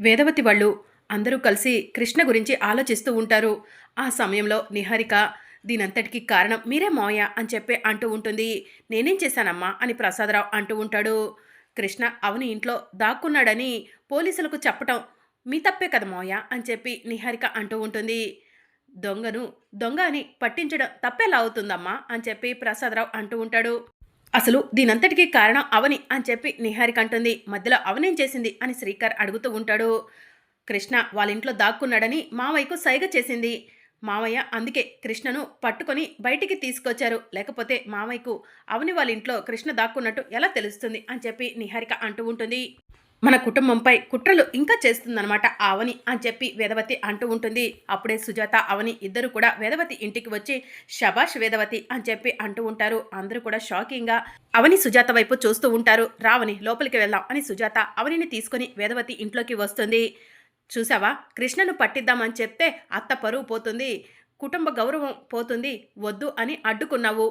వేదవతి వాళ్ళు అందరూ కలిసి కృష్ణ గురించి ఆలోచిస్తూ ఉంటారు. ఆ సమయంలో నిహారిక దీనంతటికి కారణం మీరే మోయ అని చెప్పి అంటూ ఉంటుంది. నేనేం చేశానమ్మా అని ప్రసాదరావు అంటూ ఉంటాడు. కృష్ణ అవని ఇంట్లో దాక్కున్నాడని పోలీసులకు చెప్పటం మీ తప్పే కదా మోయ అని చెప్పి నిహారిక అంటూ ఉంటుంది. దొంగను దొంగ అని పట్టించడం తప్పేలా అవుతుందమ్మా అని చెప్పి ప్రసాదరావు అంటూ ఉంటాడు. అసలు దీనంతటికీ కారణం అవని అని చెప్పి నిహారిక అంటుంది. మధ్యలో అవనేం చేసింది అని శ్రీకర్ అడుగుతూ ఉంటాడు. కృష్ణ వాళ్ళ ఇంట్లో దాక్కున్నాడని మావయ్యకు సైగ చేసింది. మావయ్య అందుకే కృష్ణను పట్టుకొని బయటికి తీసుకొచ్చారు. లేకపోతే మావయ్యకు అవని వాళ్ళ ఇంట్లో కృష్ణ దాక్కున్నట్టు ఎలా తెలుస్తుంది అని చెప్పి నిహారిక అంటూ ఉంటుంది. మన కుటుంబంపై కుట్రలు ఇంకా చేస్తుందన్నమాట ఆవని అవని అని చెప్పి వేదవతి అంటూ ఉంటుంది. అప్పుడే సుజాత అవని ఇద్దరు కూడా వేదవతి ఇంటికి వచ్చి షబాష్ వేదవతి అని చెప్పి అంటూ ఉంటారు. అందరూ కూడా షాకింగ్గా అవని సుజాత వైపు చూస్తూ ఉంటారు. రావని లోపలికి వెళ్దాం అని సుజాత అవనిని తీసుకొని వేదవతి ఇంట్లోకి వస్తుంది. చూసావా? కృష్ణను పట్టిద్దామని చెప్తే అత్త పరువు పోతుంది. కుటుంబ గౌరవం పోతుంది. వద్దు అని అడ్డుకున్నావు.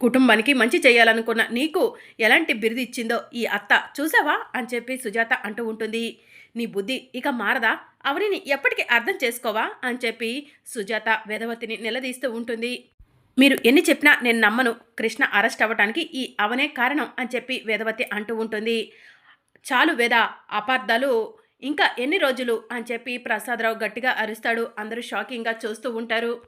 కుటుంబానికి మంచి చేయాలనుకున్న నీకు ఎలాంటి బిరుది ఇచ్చిందో ఈ అత్త చూసావా అని చెప్పి సుజాత అంటూ ఉంటుంది. నీ బుద్ధి ఇక మారదా? అవనిని ఎప్పటికీ అర్థం చేసుకోవా? అని చెప్పి సుజాత వేదవతిని నిలదీస్తూ ఉంటుంది. మీరు ఎన్ని చెప్పినా నేను నమ్మను. కృష్ణ అరెస్ట్ అవ్వటానికి ఈ అవనే కారణం అని చెప్పి వేదవతి అంటూ ఉంటుంది. చాలు వేద అపార్థాలు ఇంకా ఎన్ని రోజులు? అని చెప్పి ప్రసాదరావు గట్టిగా అరుస్తాడు. అందరూ షాకింగ్గా చూస్తూ ఉంటారు.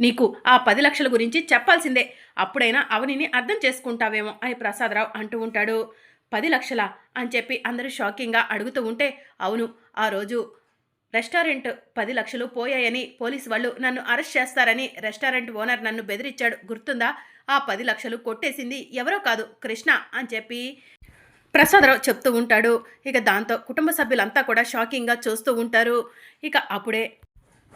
నీకు ఆ పది లక్షల గురించి చెప్పాల్సిందే. అప్పుడైనా అవనిని అర్థం చేసుకుంటావేమో అని ప్రసాదరావు అంటూ ఉంటాడు. పది లక్షలా అని చెప్పి అందరూ షాకింగ్గా అడుగుతూ ఉంటే అవును ఆ రోజు రెస్టారెంట్ పది లక్షలు పోయాయని పోలీసు వాళ్ళు నన్ను అరెస్ట్ చేస్తారని రెస్టారెంట్ ఓనర్ నన్ను బెదిరించాడు. గుర్తుందా? ఆ పది లక్షలు కొట్టేసింది ఎవరో కాదు కృష్ణ అని చెప్పి ప్రసాదరావు చెప్తూ ఉంటాడు. ఇక దాంతో కుటుంబ సభ్యులంతా కూడా షాకింగ్గా చూస్తూ ఉంటారు. ఇక అప్పుడే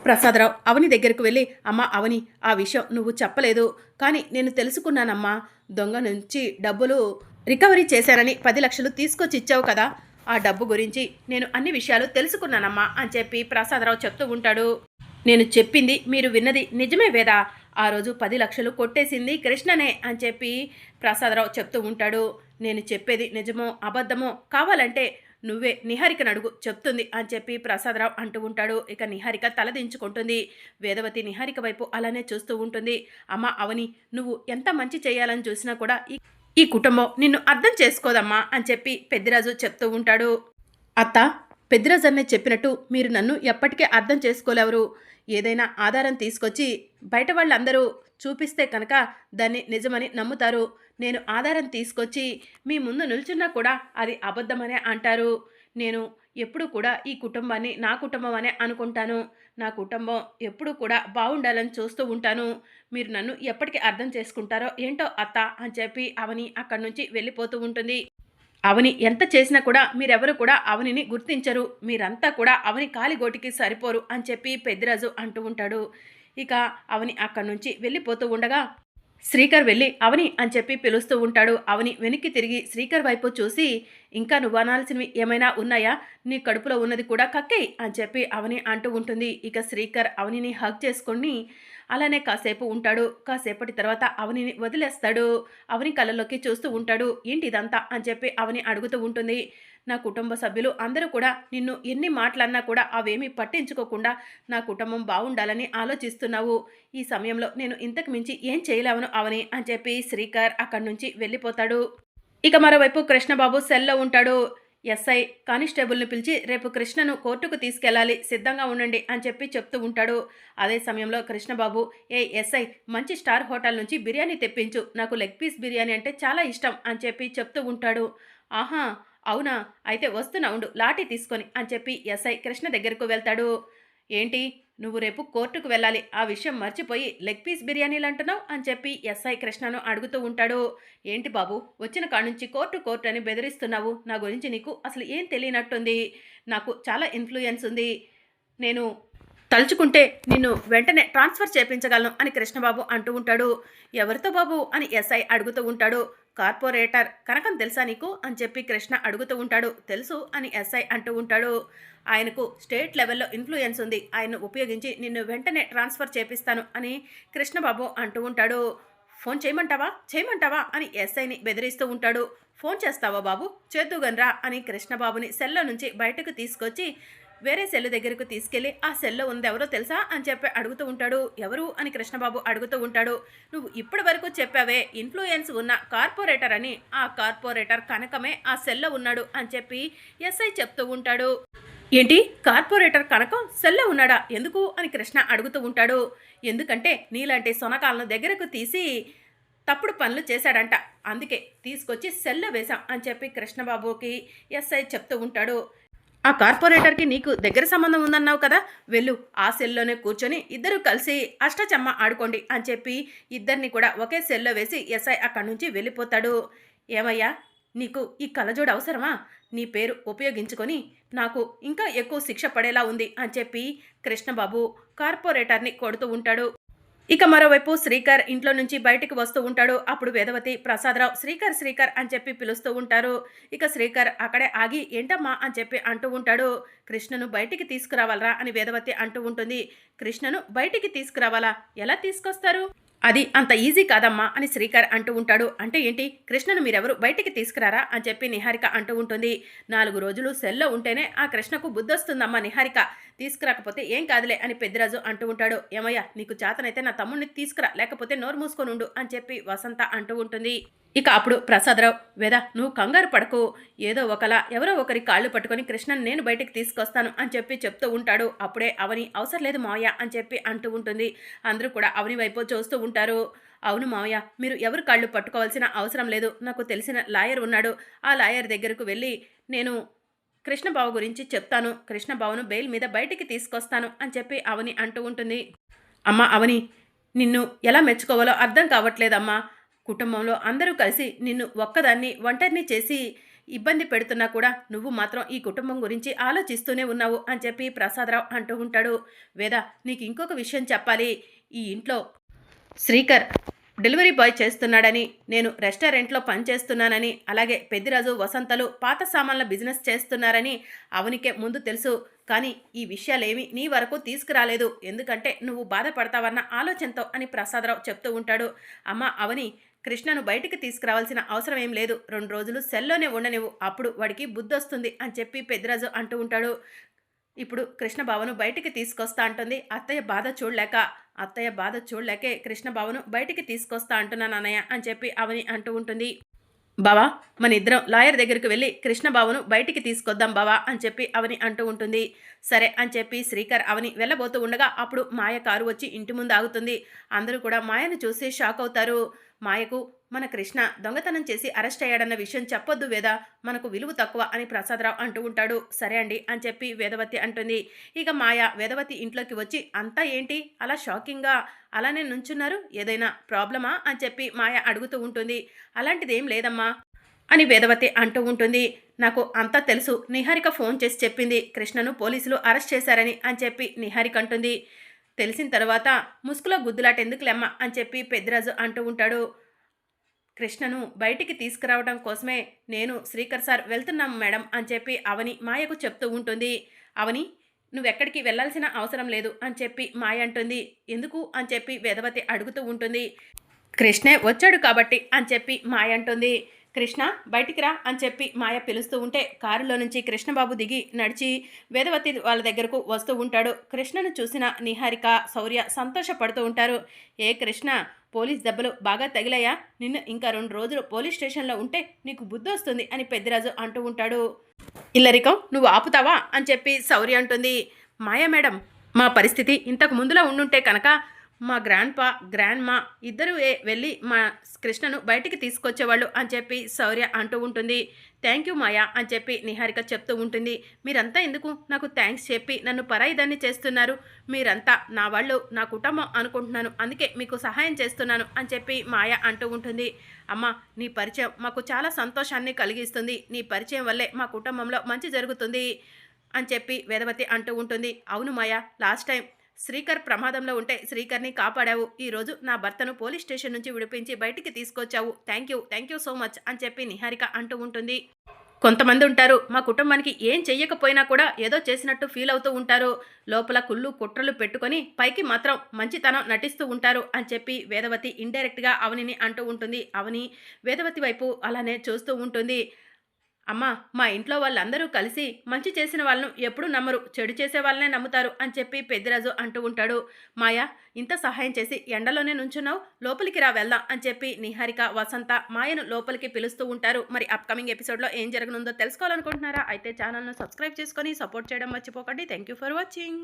ప్రసాదరావు అవని దగ్గరకు వెళ్ళి అమ్మ అవని ఆ విషయం నువ్వు చెప్పలేదు. కానీ నేను తెలుసుకున్నానమ్మా. దొంగ నుంచి డబ్బులు రికవరీ చేశారని పది లక్షలు తీసుకొచ్చి ఇచ్చావు కదా. ఆ డబ్బు గురించి నేను అన్ని విషయాలు తెలుసుకున్నానమ్మా అని చెప్పి ప్రసాదరావు చెప్తూ ఉంటాడు. నేను చెప్పింది మీరు విన్నది నిజమే వేదా. ఆ రోజు పది లక్షలు కొట్టేసింది కృష్ణనే అని చెప్పి ప్రసాదరావు చెప్తూ ఉంటాడు. నేను చెప్పేది నిజమో అబద్ధమో కావాలంటే నువ్వే నిహారిక నడుగు చెప్తుంది అని చెప్పి ప్రసాదరావు అంటూ ఉంటాడు. ఇక నిహారిక తలదించుకుంటుంది వేదవతి నిహారిక వైపు అలానే చూస్తూ ఉంటుంది. అమ్మ అవని నువ్వు ఎంత మంచి చేయాలని చూసినా కూడా ఈ ఈ కుటుంబం నిన్ను అర్థం చేసుకోదమ్మా అని చెప్పి పెద్దిరాజు చెప్తూ ఉంటాడు. అత్త పెద్దిరాజు అన్నయ్య చెప్పినట్టు మీరు నన్ను ఎప్పటికీ అర్థం చేసుకోలేవరు. ఏదైనా ఆధారం తీసుకొచ్చి బయట వాళ్ళందరూ చూపిస్తే కనుక దాన్ని నిజమని నమ్ముతారు. నేను ఆధారం తీసుకొచ్చి మీ ముందు నిల్చున్నా కూడా అది అబద్ధమనే అంటారు. నేను ఎప్పుడు కూడా ఈ కుటుంబాన్ని నా కుటుంబం అనే అనుకుంటాను. నా కుటుంబం ఎప్పుడు కూడా బాగుండాలని చూస్తూ ఉంటాను. మీరు నన్ను ఎప్పటికీ అర్థం చేసుకుంటారో ఏంటో అత్త అని చెప్పి అవని అక్కడి నుంచి వెళ్ళిపోతూ ఉంటుంది. అవని ఎంత చేసినా కూడా మీరెవరు కూడా అవనిని గుర్తించరు. మీరంతా కూడా అవని కాలిగోటికి సరిపోరు అని చెప్పి పెద్దిరాజు అంటూ ఉంటాడు. ఇక అవని అక్కడి నుంచి వెళ్ళిపోతూ ఉండగా శ్రీకర్ వెళ్ళి అవని అని చెప్పి పిలుస్తూ ఉంటాడు. అవని వెనక్కి తిరిగి శ్రీకర్ వైపు చూసి ఇంకా నువ్వు అనాల్సినవి ఏమైనా ఉన్నాయా? నీ కడుపులో ఉన్నది కూడా కక్కేయి అని చెప్పి అవని అంటూ ఉంటుంది. ఇక శ్రీకర్ అవనిని హగ్ చేసుకొని అలానే కాసేపు ఉంటాడు. కాసేపటి తర్వాత అవనిని వదిలేస్తాడు. అవని కళ్ళలోకి చూస్తూ ఉంటాడు. ఏంటి ఇదంతా అని చెప్పి అవని అడుగుతూ ఉంటుంది. నా కుటుంబ సభ్యులు అందరూ కూడా నిన్ను ఎన్ని మాటలన్నా కూడా అవేమీ పట్టించుకోకుండా నా కుటుంబం బాగుండాలని ఆలోచిస్తున్నావు. ఈ సమయంలో నేను ఇంతకు మించి ఏం చేయలేవను అవని అని చెప్పి శ్రీకర్ అక్కడి నుంచి వెళ్ళిపోతాడు. ఇక మరోవైపు కృష్ణబాబు సెల్లో ఉంటాడు. ఎస్ఐ కానిస్టేబుల్ని పిలిచి రేపు కృష్ణను కోర్టుకు తీసుకెళ్ళాలి సిద్ధంగా ఉండండి అని చెప్పి చెప్తూ ఉంటాడు. అదే సమయంలో కృష్ణబాబు ఏ ఎస్ఐ మంచి స్టార్ హోటల్ నుంచి బిర్యానీ తెప్పించు. నాకు లెగ్ పీస్ బిర్యానీ అంటే చాలా ఇష్టం అని చెప్పి చెప్తూ ఉంటాడు. ఆహా అవునా? అయితే వస్తున్నా ఉండు. లాఠీ తీసుకొని అని చెప్పి ఎస్ఐ కృష్ణ దగ్గరకు వెళ్తాడు. ఏంటి? నువ్వు రేపు కోర్టుకు వెళ్ళాలి. ఆ విషయం మర్చిపోయి లెగ్ పీస్ బిర్యానీలు అంటున్నావు అని చెప్పి ఎస్ఐ కృష్ణను అడుగుతూ ఉంటాడు. ఏంటి బాబు? వచ్చిన కాడ నుంచి కోర్టు కోర్టు అని బెదిరిస్తున్నావు. నా గురించి నీకు అసలు ఏం తెలియనట్టుంది? నాకు చాలా ఇన్ఫ్లుయెన్స్ ఉంది. నేను తలుచుకుంటే నిన్ను వెంటనే ట్రాన్స్ఫర్ చేపించగలను అని కృష్ణబాబు అంటూ ఉంటాడు. ఎవరితో బాబు? అని ఎస్ఐ అడుగుతూ ఉంటాడు. కార్పొరేటర్ కనకం తెలుసా నీకు? అని చెప్పి కృష్ణ అడుగుతూ ఉంటాడు. తెలుసు అని ఎస్ఐ అంటూ ఉంటాడు. ఆయనకు స్టేట్ లెవెల్లో ఇన్ఫ్లుయెన్స్ ఉంది. ఆయన్ను ఉపయోగించి నిన్ను వెంటనే ట్రాన్స్ఫర్ చేపిస్తాను అని కృష్ణబాబు అంటూ ఉంటాడు. ఫోన్ చేయమంటావా? చేయమంటావా? అని ఎస్ఐని బెదిరిస్తూ ఉంటాడు. ఫోన్ చేస్తావా బాబు? చేద్దుగన్రా అని కృష్ణబాబుని సెల్లో నుంచి బయటకు తీసుకొచ్చి వేరే సెల్ దగ్గరకు తీసుకెళ్ళి ఆ సెల్లో ఉంది ఎవరో తెలుసా? అని చెప్పి అడుగుతూ ఉంటాడు. ఎవరు? అని కృష్ణబాబు అడుగుతూ ఉంటాడు. నువ్వు ఇప్పటి వరకు చెప్పావే ఇన్ఫ్లుయెన్స్ ఉన్న కార్పొరేటర్ అని. ఆ కార్పొరేటర్ కనకమే ఆ సెల్లో ఉన్నాడు అని చెప్పి ఎస్ఐ చెప్తూ ఉంటాడు. ఏంటి? కార్పొరేటర్ కనకం సెల్లో ఉన్నాడా? ఎందుకు? అని కృష్ణ అడుగుతూ ఉంటాడు. ఎందుకంటే నీలాంటి సొనకాలను దగ్గరకు తీసి తప్పుడు పనులు చేశాడంట. అందుకే తీసుకొచ్చి సెల్లో వేశాం అని చెప్పి కృష్ణబాబుకి ఎస్ఐ చెప్తూ ఉంటాడు. ఆ కార్పొరేటర్కి నీకు దగ్గర సంబంధం ఉందన్నావు కదా వెళ్ళు ఆ సెల్లోనే కూర్చొని ఇద్దరు కలిసి అష్టచమ్మ ఆడుకోండి అని చెప్పి ఇద్దరిని కూడా ఒకే సెల్లో వేసి ఎస్ఐ అక్కడి నుంచి వెళ్ళిపోతాడు. ఏమయ్యా నీకు ఈ కలజోడు అవసరమా? నీ పేరు ఉపయోగించుకొని నాకు ఇంకా ఎక్కువ శిక్ష పడేలా ఉంది అని చెప్పి కృష్ణబాబు కార్పొరేటర్ని కొడుతూ ఉంటాడు. ఇక మరోవైపు శ్రీకర్ ఇంట్లో నుంచి బయటికి వస్తూ ఉంటాడు. అప్పుడు వేదవతి ప్రసాదరావు శ్రీకర్ శ్రీకర్ అని చెప్పి పిలుస్తూ ఉంటారు. ఇక శ్రీకర్ అక్కడే ఆగి ఏంటమ్మా అని చెప్పి అంటూ ఉంటాడు. కృష్ణను బయటికి తీసుకురావాలరా అని వేదవతి అంటూ ఉంటుంది. కృష్ణను బయటికి తీసుకురావాలా? ఎలా తీసుకొస్తారు? అది అంత ఈజీ కాదమ్మా అని శ్రీకర్ అంటూ ఉంటాడు. అంటే ఏంటి? కృష్ణను మీరెవరు? బయటికి తీసుకురారా? అని చెప్పి నిహారిక అంటూ ఉంటుంది. నాలుగు రోజులు సెల్లో ఉంటేనే ఆ కృష్ణకు బుద్ధొస్తుందమ్మా నిహారిక. తీసుకురాకపోతే ఏం కాదులే అని పెద్దిరాజు అంటూ ఉంటాడు. ఏమయ్యా నీకు చేతనైతే నా తమ్ముడిని తీసుకురా లేకపోతే నోరు మూసుకొని ఉండు అని చెప్పి వసంత అంటూ ఉంటుంది. ఇక అప్పుడు ప్రసాదరావు వేదా నువ్వు కంగారు పడకు. ఏదో ఒకలా ఎవరో ఒకరి కాళ్ళు పట్టుకొని కృష్ణన్ నేను బయటికి తీసుకొస్తాను అని చెప్పి చెప్తూ ఉంటాడు. అప్పుడే అవని అవసరం లేదు మావయ్య అని చెప్పి అంటూ ఉంటుంది. అందరూ కూడా అవని వైపు చూస్తూ ఉంటారు. అవును మావయ్య మీరు ఎవరు కాళ్ళు పట్టుకోవాల్సిన అవసరం లేదు. నాకు తెలిసిన లాయర్ ఉన్నాడు. ఆ లాయర్ దగ్గరకు వెళ్ళి నేను కృష్ణబాబు గురించి చెప్తాను. కృష్ణబాబును బెయిల్ మీద బయటికి తీసుకొస్తాను అని చెప్పి అవని అంటూ ఉంటుంది. అమ్మ అవని నిన్ను ఎలా మెచ్చుకోవాలో అర్థం కావట్లేదమ్మా. కుటుంబంలో అందరూ కలిసి నిన్ను ఒక్కదాన్ని ఒంటరిని చేసి ఇబ్బంది పెడుతున్నా కూడా నువ్వు మాత్రం ఈ కుటుంబం గురించి ఆలోచిస్తూనే ఉన్నావు అని చెప్పి ప్రసాదరావు అంటూ ఉంటాడు. వేద నీకు ఇంకొక విషయం చెప్పాలి. ఈ ఇంట్లో శ్రీకర్ డెలివరీ బాయ్ చేస్తున్నాడని నేను రెస్టారెంట్లో పనిచేస్తున్నానని అలాగే పెద్దిరాజు వసంతలు పాత సామాన్ల బిజినెస్ చేస్తున్నారని అవనికే ముందు తెలుసు. కానీ ఈ విషయాలేమి నీ వరకు తీసుకురాలేదు. ఎందుకంటే నువ్వు బాధపడతావన్న ఆలోచనతో అని ప్రసాదరావు చెప్తూ ఉంటాడు. అమ్మ అవని కృష్ణను బయటికి తీసుకురావాల్సిన అవసరం ఏం లేదు. రెండు రోజులు సెల్లోనే ఉండనివ్వు. అప్పుడు వాడికి బుద్ధి వస్తుంది అని చెప్పి పెద్దిరాజు అంటూ ఉంటాడు. ఇప్పుడు కృష్ణబావను బయటికి తీసుకొస్తా అంటుంది. అత్తయ్య బాధ చూడలేక అత్తయ్య బాధ చూడలేకే కృష్ణబావను బయటికి తీసుకొస్తా అంటున్నాను అన్నయ్య అని చెప్పి అవని అంటూ ఉంటుంది. బావా మన ఇద్దరం లాయర్ దగ్గరికి వెళ్ళి కృష్ణబాబును బయటికి తీసుకొద్దాం బావా అని చెప్పి అవని అంటూ ఉంటుంది. సరే అని చెప్పి శ్రీకర్ అవని వెళ్ళబోతూ ఉండగా అప్పుడు మాయ కారు వచ్చి ఇంటి ముందు ఆగుతుంది. అందరూ కూడా మాయను చూసి షాక్ అవుతారు. మాయకు మన కృష్ణ దొంగతనం చేసి అరెస్ట్ అయ్యాడన్న విషయం చెప్పొద్దు వేద మనకు విలువ తక్కువ అని ప్రసాదరావు అంటూ ఉంటాడు. సరే అండి అని చెప్పి వేదవతి అంటుంది. ఇక మాయ వేదవతి ఇంట్లోకి వచ్చి అంతా ఏంటి? అలా షాకింగ్గా అలానే నుంచున్నారు? ఏదైనా ప్రాబ్లమా? అని చెప్పి మాయ అడుగుతూ ఉంటుంది. అలాంటిదేం లేదమ్మా అని వేదవతి అంటూ ఉంటుంది. నాకు అంతా తెలుసు. నిహారిక ఫోన్ చేసి చెప్పింది. కృష్ణను పోలీసులు అరెస్ట్ చేశారని అని చెప్పి నిహారిక అంటుంది. తెలిసిన తర్వాత ముసుగులో గుద్దులాట ఎందుకులేమ్మా అని చెప్పి పెద్దిరాజు అంటూ ఉంటాడు. కృష్ణను బయటికి తీసుకురావడం కోసమే నేను శ్రీకర్ సార్ వెళ్తున్నాం మేడం అని చెప్పి అవని మాయకు చెప్తూ ఉంటుంది. అవని నువ్వెక్కడికి వెళ్ళాల్సిన అవసరం లేదు అని చెప్పి మాయ అంటుంది. ఎందుకు? అని చెప్పి వేదవతి అడుగుతూ ఉంటుంది. కృష్ణే వచ్చాడు కాబట్టి అని చెప్పి మాయ అంటుంది. కృష్ణ బయటికి రా అని చెప్పి మాయ పిలుస్తూ ఉంటే కారులో నుంచి కృష్ణబాబు దిగి నడిచి వేదవతి వాళ్ళ దగ్గరకు వస్తూ ఉంటాడు. కృష్ణను చూసిన నిహారిక శౌర్య సంతోషపడుతూ ఉంటారు. ఏ కృష్ణ పోలీస్ దెబ్బలు బాగా తగిలాయా? నిన్ను ఇంకా రెండు రోజులు పోలీస్ స్టేషన్లో ఉంటే నీకు బుద్ధి వస్తుంది అని పెద్దిరాజు అంటూ ఉంటాడు. ఇల్లరికం నువ్వు ఆపుతావా? అని చెప్పి సౌరి అంటుంది. మాయా మేడం మా పరిస్థితి ఇంతకు ముందులా ఉండుంటే కనుక మా గ్రాండ్పా గ్రాండ్మా గ్రాండ్ మా ఇద్దరు వెళ్ళి మా కృష్ణను బయటికి తీసుకొచ్చేవాళ్ళు అని చెప్పి శౌర్య అంటూ ఉంటుంది. థ్యాంక్ యూ మాయా అని చెప్పి నిహారిక చెప్తూ ఉంటుంది. మీరంతా ఎందుకు నాకు థ్యాంక్స్ చెప్పి నన్ను పరాయిదాన్ని చేస్తున్నారు? మీరంతా నా వాళ్ళు నా కుటుంబం అనుకుంటున్నాను. అందుకే మీకు సహాయం చేస్తున్నాను అని చెప్పి మాయ అంటూ ఉంటుంది. అమ్మ నీ పరిచయం మాకు చాలా సంతోషాన్ని కలిగిస్తుంది. నీ పరిచయం వల్లే మా కుటుంబంలో మంచి జరుగుతుంది అని చెప్పి వేదవతి అంటూ ఉంటుంది. అవును మాయా లాస్ట్ టైం శ్రీకర్ ప్రమాదంలో ఉంటే శ్రీకర్ని కాపాడావు. ఈరోజు నా భర్తను పోలీస్ స్టేషన్ నుంచి విడిపించి బయటికి తీసుకొచ్చావు. Thank you thank you so much అని చెప్పి నిహారిక అంటూ ఉంటుంది. కొంతమంది ఉంటారు మా కుటుంబానికి ఏం చెయ్యకపోయినా కూడా ఏదో చేసినట్టు ఫీల్ అవుతూ ఉంటారు. లోపల కుళ్ళు కుట్రలు పెట్టుకొని పైకి మాత్రం మంచితనం నటిస్తూ ఉంటారు అని చెప్పి వేదవతి ఇండైరెక్ట్గా అవనిని అంటూ ఉంటుంది. అవని వేదవతి వైపు అలానే చూస్తూ ఉంటుంది. అమ్మా మా ఇంట్లో వాళ్ళందరూ కలిసి మంచి చేసిన వాళ్ళను ఎప్పుడూ నమ్మరు. చెడు చేసే వాళ్ళనే నమ్ముతారు అని చెప్పి పెద్దిరాజు అంటూ ఉంటాడు. మాయా ఇంత సహాయం చేసి ఎండలోనే నుంచున్నావు లోపలికి రా వెళ్దాం అని చెప్పి నిహారిక వసంత మాయను లోపలికి పిలుస్తూ ఉంటారు. మరి అప్కమింగ్ ఎపిసోడ్లో ఏం జరగనుందో తెలుసుకోవాలనుకుంటున్నారా? అయితే ఛానల్ను సబ్స్క్రైబ్ చేసుకొని సపోర్ట్ చేయడం మర్చిపోకండి. Thank you for watching